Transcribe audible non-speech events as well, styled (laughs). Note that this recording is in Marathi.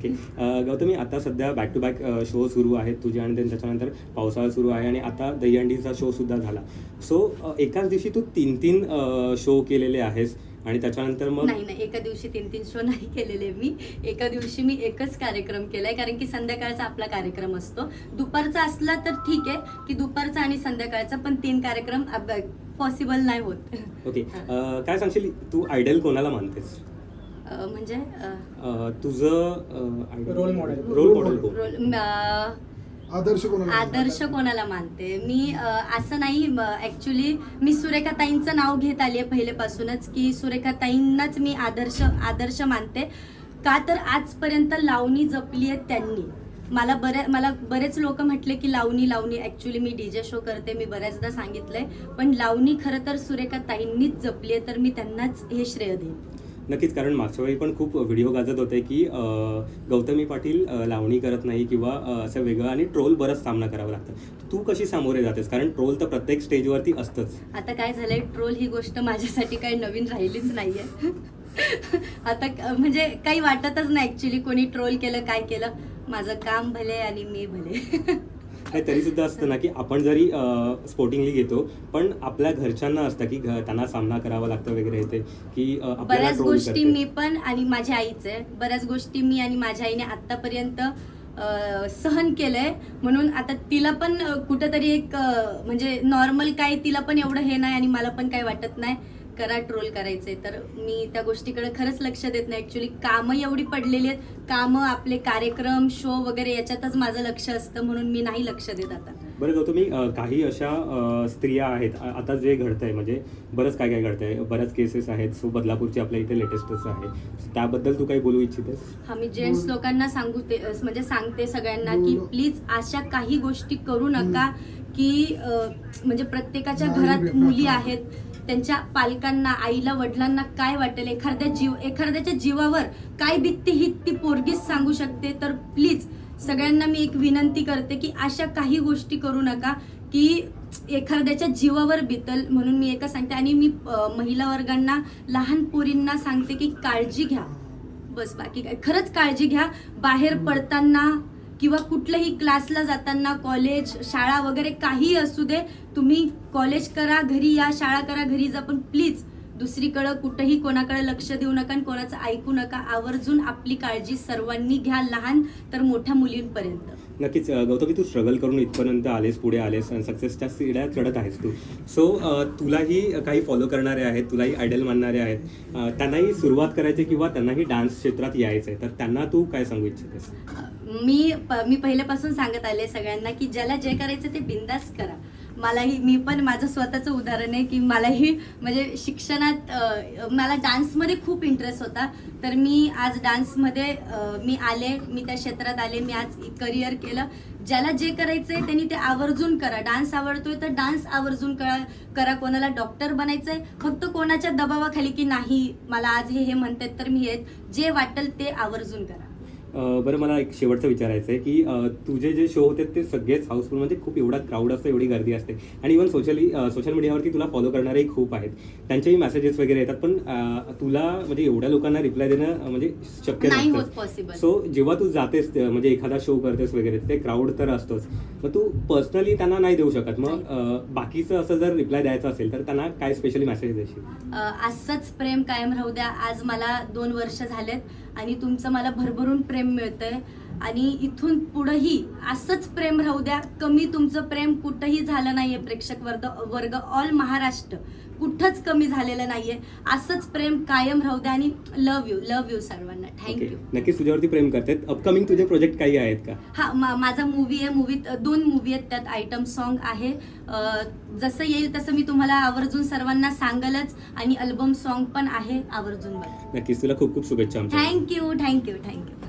अ, गौतमी आता सध्या बॅक टू बॅक शो सुरू आहेत तुझे आणि त्याच्यानंतर पावसाळा सुरू आहे आणि आता दहीहंडीचा शो सुद्धा झाला. सो एकाच दिवशी तू तीन तीन शो केलेले आहेस आणि त्याच्यानंतर मग नाही नाही एका दिवशी तीन तीन शो नाही केलेले मी. एका दिवशी मी एकच कार्यक्रम केलाय कारण की संध्याकाळचा आपला कार्यक्रम असतो. दुपारचा असला तर ठीक आहे की दुपारचा आणि संध्याकाळचा पण तीन कार्यक्रम पॉसिबल नाही होत. ओके अ, (laughs) काय सांगशील तू आयडल कोणाला मानतेस? म्हणजे तुझं Role model. Role model role- आदर्श कोणाला आदर्श कोणाला मानते? मी अ, असं नाही ऍक्च्युली मी सुरेखाताईंचं नाव घेत आली आहे पहिलेपासूनच की सुरेखाताईंनाच मी आदर्श आदर्श मानते. का तर आजपर्यंत लावणी जपली आहे त्यांनी. मला बऱ्या मला बरेच लोक म्हटले की लावणी लावणी. ऍक्च्युली मी डीजे शो करते मी बऱ्याचदा सांगितलंय. पण लावणी खरं तर सुरेखाताईंनीच जपली आहे तर मी त्यांनाच हे श्रेय देईन. नक्कीच कारण मागच्या वेळी पण खूप व्हिडिओ गाजत होते की गौतमी पाटील लावणी करत नाही किंवा असं वेगळं आणि ट्रोल बरंच सामना करावा लागतं. तू कशी सामोरे जातेस? कारण ट्रोल तर प्रत्येक स्टेजवरती असतंच. आता काय झालंय? ट्रोल ही गोष्ट माझ्यासाठी काही नवीन राहिलीच नाहीये. आता म्हणजे काही वाटतच नाही ऍक्च्युली कोणी ट्रोल केलं काय केलं. माझं काम भले आणि मी भले. नाही तरी सुद्धा असतं ना की आपण जरी स्पोर्टिंगली घेतो पण आपल्या घरच्यांना असतं की त्यांना सामना करावा लागतं वगैरे येते की बऱ्याच गोष्टी मी पण आणि माझ्या आईच बऱ्याच गोष्टी मी आणि माझ्या आईने आतापर्यंत सहन केलंय. म्हणून आता तिला पण कुठंतरी एक म्हणजे नॉर्मल काय तिला पण एवढं हे नाही आणि मला पण काही वाटत नाही. करा ट्रोल करायचे. तर मी त्या गोष्टीकडे खरंच लक्ष देत नाही. ऍक्च्युली कामं एवढी पडलेली आहेत. कामं आपले कार्यक्रम शो वगैरे याच्यातच माझं लक्ष असतं म्हणून मी नाही लक्ष देत आता. बरं गौतमी अ, काही अशा स्त्रिया आहेत आता जे घडतंय म्हणजे बरंच काय काय घडतंय बऱ्याच केसेस आहेत सो बदलापूरची आपल्या इथे लेटेस्टच आहे त्याबद्दल तू काही बोलू इच्छितेस हा मी जेंट्स लोकांना सांगू ते म्हणजे सांगते सगळ्यांना की. प्लीज अशा काही गोष्टी करू नका की म्हणजे प्रत्येकाच्या घरात. मुली आहेत त्यांच्या पालकांना आईला वडिलांना काय वाटेल एखाद्या जीव एखाद्याच्या जीवावर काय बित्ती ही ती पोरगीच सांगू शकते तर प्लीज सगळ्यांना मी एक विनंती करते की अशा काही गोष्टी करू नका की एखाद्याच्या जीवावर बितल म्हणून मी एका सांगते. आणि मी महिला वर्गांना लहान पोरींना सांगते की काळजी घ्या. बस बाकी काय. खरंच काळजी घ्या. बाहेर पडताना किंवा कुठल्याही क्लासला जाताना कॉलेज शाळा वगैरे काही असू दे तुम्ही कॉलेज करा घरी या शाळा करा घरी जा पण प्लीज दुसरीकडं कुठंही कोणाकडे लक्ष देऊ नका आणि कोणाचं ऐकू नका. आवर्जून आपली काळजी सर्वांनी घ्या लहान तर मोठ्या मुलींपर्यंत. नक्कीच गौतमी तू स्ट्रगल करून इथपर्यंत आलेस पुढे आलेस आणि सक्सेसच्या सिड्या चढत आहेस तू. सो तुलाही काही फॉलो करणारे आहेत तुलाही आयडल मानणारे आहेत. त्यांनाही सुरुवात करायची किंवा त्यांनाही डान्स क्षेत्रात यायचं आहे तर त्यांना तू काय सांगू इच्छितेस? मी प- मी पहिल्यापासून सांगत आले सगळ्यांना की ज्याला जे करायचं ते बिंदास करा. मलाही मी पण माझं स्वतःचं उदाहरण आहे की मलाही म्हणजे शिक्षणात मला डान्समध्ये खूप इंटरेस्ट होता. तर मी आज डान्समध्ये मी आले मी त्या क्षेत्रात आले मी आज करिअर केलं. ज्याला जे करायचं आहे त्यांनी ते आवर्जून करा. डान्स आवडतोय तर डान्स आवर्जून करा करा. कोणाला डॉक्टर बनायचं आहे फक्त कोणाच्या दबावाखाली की नाही मला आज हे हे म्हणतात तर मी हे जे वाटेल ते आवर्जून करा. बरं मला एक शेवटचं विचारायचं आहे की तुझे जे शो होते ते सगळेच हाऊसफुल म्हणजे खूप एवढा क्राऊड असतो एवढी गर्दी असते. आणि इव्हन सोशली सोशल मीडियावरती तुला फॉलो करणारेही खूप आहेत. त्यांचेही मेसेजेस वगैरे येतात पण तुला म्हणजे एवढ्या लोकांना रिप्लाय देणं म्हणजे शक्य नाही सो जेव्हा तू जातेस म्हणजे एखादा शो करतेस वगैरे ते क्राऊड तर असतोच. मग तू पर्सनली त्यांना नाही देऊ शकत. मग अ, बाकीचं असं जर रिप्लाय द्यायचं असेल तर त्यांना काय स्पेशली मेसेज देशील? अ, असंच प्रेम कायम राहू द्या. आज मला दोन वर्ष झालेत आणि तुमचं मला भरभरून प्रेम मिळतंय. आणि इथून पुढंही असंच प्रेम राहू द्या. कमी तुमचं प्रेम कुठंही झालं नाहीये प्रेक्षक वर्ग वर्ग ऑल महाराष्ट्र. कुठंच कमी झालेलं नाहीये. असंच प्रेम कायम राहू द्या आणि लव यू लव यू सर्वांना. थँक्यू नक्कीच तुझ्यावरती प्रेम करते अपकमिंग तुझे प्रोजेक्ट काही आहेत का? हा मा- माझा मूवी आहे मूवीत दोन मूवी आहेत. त्यात आयटम सॉन्ग आहे. जसं येईल तसं मी तुम्हाला आवर्जून सर्वांना सांगलच आणि अल्बम सॉन्ग पण आहे आवर्जून नक्कीच तुला खूप खूप शुभेच्छा थँक्यू थँक्यू थँक्यू